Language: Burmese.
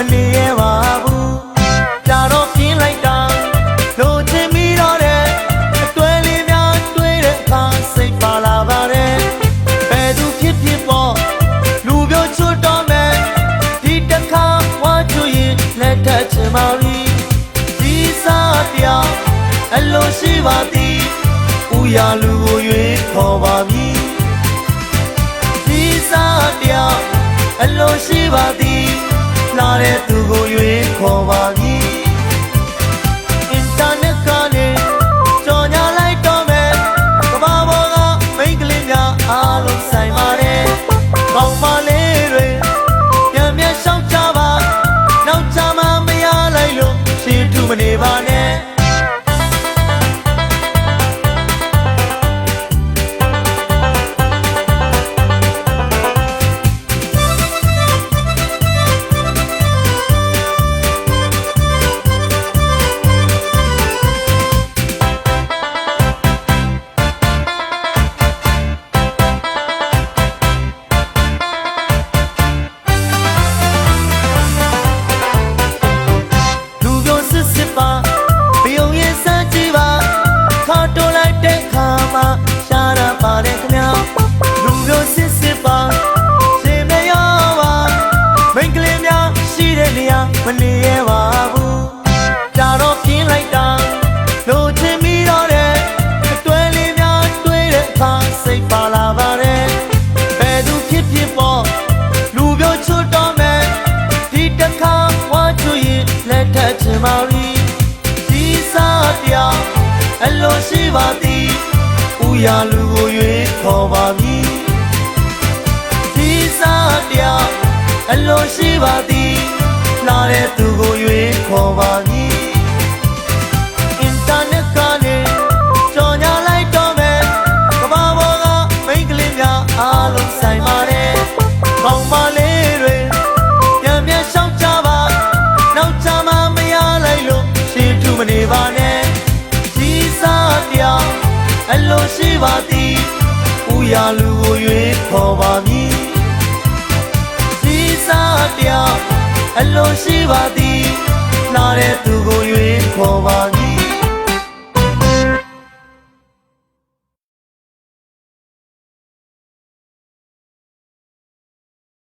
မနေရပါဘူးဒါတော့ပြင်းလိုက်တာလို့ချင်ပြီးတော့တဲ့အသွဲလေးများတွေးတဲ့အခါစိတ်ပါလာပါတယ်ဘယ်သူဖြစ်ဖြစ်ပေါ့လူပြောချွတ်တော့မယ်ဒီတစ်ခါဝါချူရင်လက်ထချင်ပါလိဒီစားပြောင်းအလိုရှိပါသည်ဥရလူကိုရွေးခေါ်ပါမည်ဒီစားပြောင်းအလိုရှိပါသည် not it. အလိုရှိပါသည်ဥယာလူကိုရွေးခေါ်ပါမည်ဒီစားပြအလိုရှိပါသည်နားတဲ့သူကို လိုရှိပါသည်ဥရာလူကို၍ခေါ်ပါမည်စီစာတရားအလိုရှိပါသည်နားတဲ့သူကို၍ခေါ်ပါ